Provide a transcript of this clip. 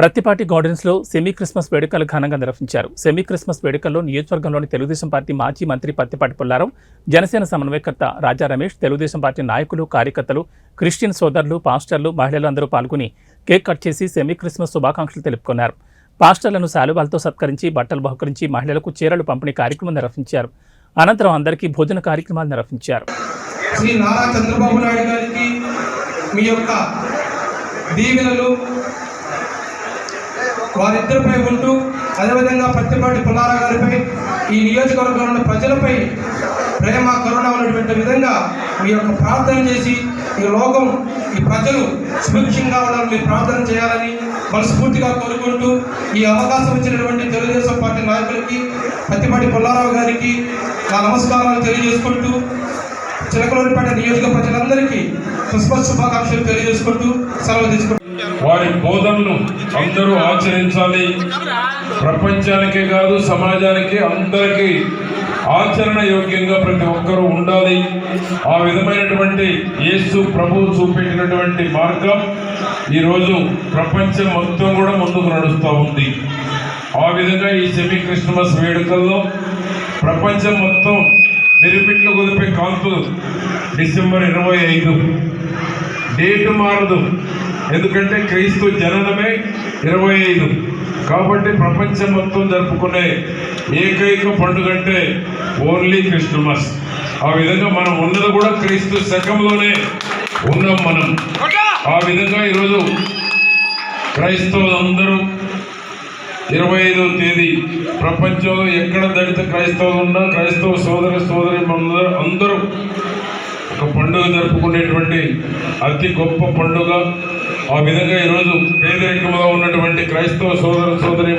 ప్రత్తిపాటి గార్డెన్స్లో semi Christmas వేడుకలు ఘనంగా నిర్వహించారు. సెమీ క్రిస్మస్ వేడుకల్లో నియోజకవర్గంలోని తెలుగుదేశం పార్టీ మాజీ మంత్రి పత్తిపాటి పుల్లారావు జనసేన సమన్వయకర్త రాజా రమేష్ తెలుగుదేశం పార్టీ నాయకులు కార్యకర్తలు క్రిస్టియన్ సోదరులు పాస్టర్లు మహిళలు అందరూ పాల్గొని కేక్ కట్ చేసి సెమీ క్రిస్మస్ శుభాకాంక్షలు తెలుపుకున్నారు. పాస్టర్లను శాలువాలతో సత్కరించి బట్టలు బహుకరించి మహిళలకు చీరలు పంపిణీ కార్యక్రమం నిర్వహించారు. అనంతరం అందరికీ భోజన కార్యక్రమాలు నిర్వహించారు. శ్రీ నారా చంద్రబాబు నాయుడు గారికి మీ యొక్క దీవెనలు వారిద్దరిపై ఉంటూ అదేవిధంగా పత్తిపాటి పుల్లారా గారిపై ఈ నియోజకవర్గంలోని ప్రజలపై ప్రేమ కరుణ ఉన్నటువంటి విధంగా మీ యొక్క ప్రార్థన చేసి ఈ లోకం ఈ ప్రజలు సుభిక్షంగా ఉండాలని మీరు ప్రార్థన చేయాలని మనస్ఫూర్తిగా కోరుకుంటూ ఈ అవకాశం ఇచ్చినటువంటి తెలుగుదేశం పార్టీ నాయకులకి పత్తిపాటి పుల్లారావు గారికి నా నమస్కారాలు తెలియజేసుకుంటూ చిలకలూరిపేట నియోజక ప్రజలందరికీ క్రిస్మస్ శుభాకాంక్షలు తెలియజేసుకుంటూ సెలవు తీసుకుంటాం వారి బోధనలు అందరూ ఆచరించాలి. ప్రపంచానికే కాదు సమాజానికి అందరికీ ఆచరణ యోగ్యంగా ప్రతి ఒక్కరూ ఉండాలి. ఆ విధమైనటువంటి యేసు ప్రభు చూపించినటువంటి మార్గం ఈరోజు ప్రపంచం మొత్తం కూడా ముందుకు నడుస్తూ ఉంది. ఆ విధంగా ఈ సెమీ క్రిస్మస్ వేడుకల్లో ప్రపంచం మొత్తం మెరుపిట్లు కుదిపే కాల్పులు డిసెంబర్ ఇరవై ఐదు. డేటు మారదు. ఎందుకంటే క్రీస్తు జననమే ఇరవై ఐదు. కాబట్టి ప్రపంచం మొత్తం జరుపుకునే ఏకైక పండుగ అంటే ఓన్లీ క్రిస్టమస్ ఆ విధంగా మనం ఉన్నది కూడా క్రీస్తు శకంలోనే ఉన్నాం మనం. ఆ విధంగా ఈరోజు క్రైస్తవులందరూ ఇరవై ఐదవ తేదీ ప్రపంచంలో ఎక్కడ దళిత క్రైస్తవులు ఉన్నా క్రైస్తవ సోదర సోదరి అందరూ ఒక పండుగ జరుపుకునేటువంటి అతి గొప్ప పండుగ. ఆ విధంగా ఈరోజు పేదరికంలో ఉన్నటువంటి క్రైస్తవ సోదర సోదరి